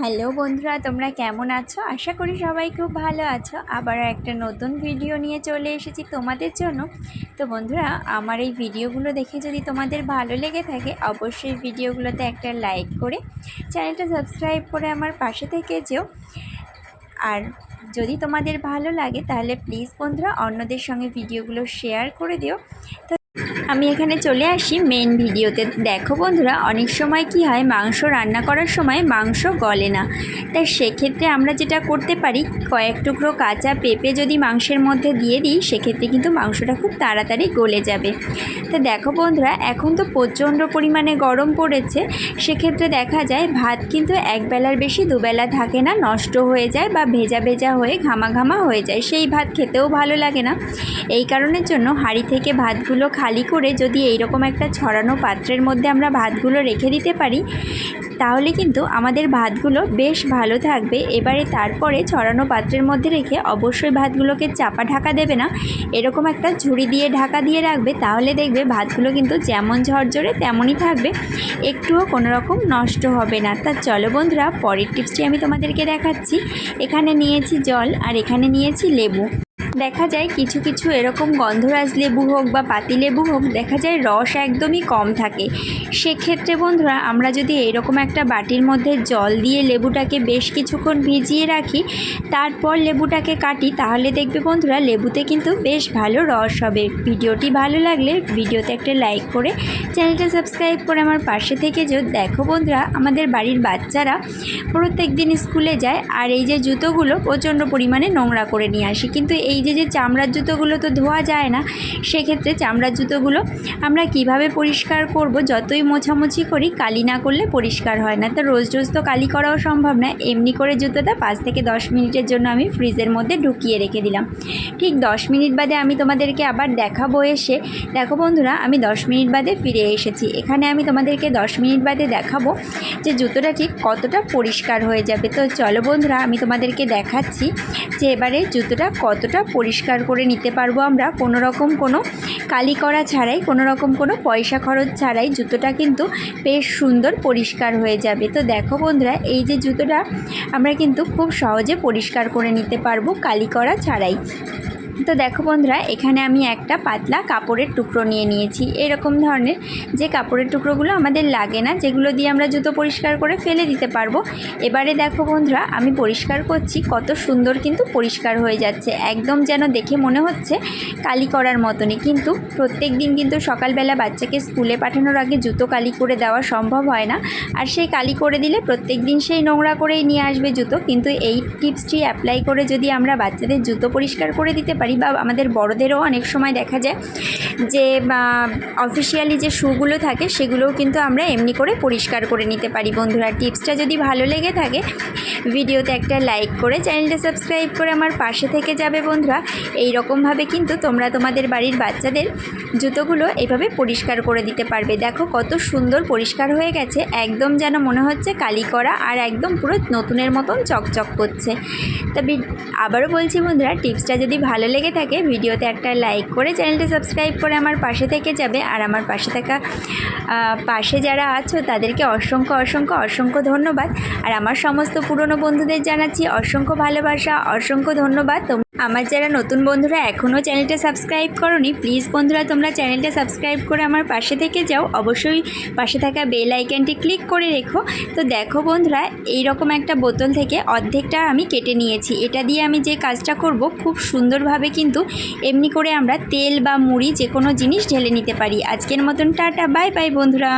Hello বন্ধুরা, তোমরা কেমন আছো? আশা করি সবাই খুব ভালো আছো। আবার একটা নতুন ভিডিও নিয়ে চলে এসেছি তোমাদের জন্য। তো বন্ধুরা, আমার এই ভিডিওগুলো দেখে যদি তোমাদের ভালো লেগে থাকে, অবশ্যই ভিডিওগুলোতে একটা লাইক করে চ্যানেলটা সাবস্ক্রাইব করে আমার পাশে থেকে যেও। আর যদি তোমাদের ভালো লাগে, তাহলে প্লিজ বন্ধুরা, অন্যদের সঙ্গে ভিডিওগুলো শেয়ার করে দিও। তো আমি এখানে চলে আসি মেন ভিডিওতে। দেখো বন্ধুরা, অনেক সময় কি হয়, মাংস রান্না করার সময় মাংস গলে না। তাই সেক্ষেত্রে আমরা যেটা করতে পারি, কয়েক টুকরো কাঁচা পেঁপে যদি মাংসের মধ্যে দিয়ে দিই, সেক্ষেত্রে কিন্তু মাংসটা খুব তাড়াতাড়ি গলে যাবে। তো দেখো বন্ধুরা, এখন তো প্রচণ্ড পরিমাণে গরম পড়েছে। সেক্ষেত্রে দেখা যায়, ভাত কিন্তু একবেলার বেশি, দুবেলা থাকে না, নষ্ট হয়ে যায় বা ভেজা ভেজা হয়ে ঘামা ঘামা হয়ে যায়। সেই ভাত খেতেও ভালো লাগে না। এই কারণের জন্য হাঁড়ি থেকে ভাতগুলো খালি করে যদি এইরকম একটা ছড়ানো পাত্রের মধ্যে আমরা ভাতগুলো রেখে দিতে পারি, তাহলে কিন্তু আমাদের ভাতগুলো বেশ ভালো থাকবে। এবারে তারপরে ছড়ানো পাত্রের মধ্যে রেখে অবশ্যই ভাতগুলোকে চাপা ঢাকা দেবে না। এরকম একটা ঝুড়ি দিয়ে ঢাকা দিয়ে রাখবে, তাহলে দেখবে ভাতগুলো কিন্তু যেমন ঝরঝরে তেমনই থাকবে। একটুও কোনো রকম নষ্ট হবে না। তা চলো বন্ধুরা, পরের টিপসটি আমি তোমাদেরকে দেখাচ্ছি। এখানে নিয়েছি জল আর এখানে নিয়েছি লেবু। দেখা যায় কিছু কিছু এরকম গন্ধরাজ লেবু হোক বা পাতি লেবু হোক, দেখা যায় রস একদমই কম থাকে। সেক্ষেত্রে বন্ধুরা, আমরা যদি এরকম একটা বাটির মধ্যে জল দিয়ে লেবুটাকে বেশ কিছুক্ষণ ভিজিয়ে রাখি, তারপর লেবুটাকে কাটি, তাহলে দেখবে বন্ধুরা, লেবুতে কিন্তু বেশ ভালো রস হবে। ভিডিওটি ভালো লাগলে ভিডিওতে একটা লাইক করে, চ্যানেলটা সাবস্ক্রাইব করে আমার পাশে থেকে যে দেখো বন্ধুরা, আমাদের বাড়ির বাচ্চারা প্রত্যেক দিন স্কুলে যায়, আর এই যে জুতোগুলো প্রচণ্ড পরিমাণে নোংরা করে নিয়ে আসি। কিন্তু এই যে যে চামড়ার জুতোগুলো তো ধোয়া যায় না, সেক্ষেত্রে চামড়ার জুতোগুলো আমরা কীভাবে পরিষ্কার করব, যতই মোছামুছি করি কালি না করলে পরিষ্কার হয় না। তো রোজ রোজ তো কালি করাও সম্ভব না, এমনি করে জুতোটা পাঁচ থেকে দশ মিনিটের জন্য আমি ফ্রিজের মধ্যে ঢুকিয়ে রেখে দিলাম। ঠিক দশ মিনিট বাদে আমি তোমাদেরকে আবার দেখাবো এসে। দেখো বন্ধুরা, আমি দশ মিনিট বাদে ফিরে এসেছি। এখানে আমি তোমাদেরকে দশ মিনিট বাদে দেখাবো যে জুতোটা ঠিক কতটা পরিষ্কার হয়ে যাবে। তো চলো বন্ধুরা, আমি তোমাদেরকে দেখাচ্ছি যে এবারে জুতোটা কতটা পরিষ্কার করে নিতে পারব আমরা। কোনো রকম কোনো কালি করা ছাড়াই, কোনো রকম কোনো পয়সা খরচ ছাড়াই জুতোটা কিন্তু বেশ সুন্দর পরিষ্কার হয়ে যাবে। তো দেখো বন্ধুরা, এই যে জুতোটা আমরা কিন্তু খুব সহজে পরিষ্কার করে নিতে পারব কালি করা ছাড়াই। তো দেখো বন্ধুরা, এখানে আমি একটা পাতলা কাপড়ের টুকরো নিয়ে নিয়েছি। এরকম ধরনের যে কাপড়ের টুকরোগুলো আমাদের লাগে না, যেগুলো দিয়ে আমরা জুতো পরিষ্কার করে ফেলে দিতে পারব। এবারে দেখো বন্ধুরা, আমি পরিষ্কার করছি, কত সুন্দর কিন্তু পরিষ্কার হয়ে যাচ্ছে। একদম যেন দেখে মনে হচ্ছে কালি করার মতনই। কিন্তু প্রত্যেক দিন কিন্তু সকালবেলা বাচ্চাকে স্কুলে পাঠানোর আগে জুতো কালি করে দেওয়া সম্ভব হয় না। আর সেই কালি করে দিলে প্রত্যেক দিন সেই নোংরা করেই নিয়ে আসবে জুতো। কিন্তু এই টিপসটি অ্যাপ্লাই করে যদি আমরা বাচ্চাদের জুতো পরিষ্কার করে দিতে পারি বা আমাদের বড়দেরও অনেক সময় দেখা যায় যে অফিসিয়ালি যে শুগুলো থাকে সেগুলোও কিন্তু আমরা এমনি করে পরিষ্কার করে নিতে পারি বন্ধুরা। টিপসটা যদি ভালো লেগে থাকে, ভিডিওতে একটা লাইক করে চ্যানেলটা সাবস্ক্রাইব করে আমার পাশে থেকে যাবে বন্ধুরা। এই রকমভাবে কিন্তু তোমরা তোমাদের বাড়ির বাচ্চাদের জুতোগুলো এইভাবে পরিষ্কার করে দিতে পারবে। দেখো কত সুন্দর পরিষ্কার হয়ে গেছে, একদম যেন মনে হচ্ছে কালি করা আর একদম পুরো নতুনের মতন চকচক করছে। তবে আবারও বলছি বন্ধুরা, টিপসটা যদি ভালো লেগে থাকে, ভিডিওতে একটা লাইক করে চ্যানেলটা সাবস্ক্রাইব করে আমার পাশে থেকে যাবে। আর আমার পাশে থাকা পাশে যারা আছো, তাদেরকে অসংখ্য অসংখ্য অসংখ্য ধন্যবাদ। আর আমার সমস্ত পুরনো বন্ধুদের জানাচ্ছি অসংখ্য ভালোবাসা, অসংখ্য ধন্যবাদ। আমার যারা নতুন বন্ধুরা এখনও চ্যানেলটা সাবস্ক্রাইব করনি, প্লিজ বন্ধুরা তোমরা চ্যানেলটা সাবস্ক্রাইব করে আমার পাশে থেকে যাও। অবশ্যই পাশে থাকা বেল আইকনটি ক্লিক করে রেখো। তো দেখো বন্ধুরা এই রকম একটা বোতল থেকে অর্ধেকটা আমি কেটে নিয়েছি। এটা দিয়ে আমি যে কাজটা করব, খুব সুন্দরভাবে কিন্তু এমনি করে আমরা তেল বা মুড়ি যে কোনো জিনিস ঢেলে নিতে পারি। আজকের মতন টাটা, বাই বাই বন্ধুরা।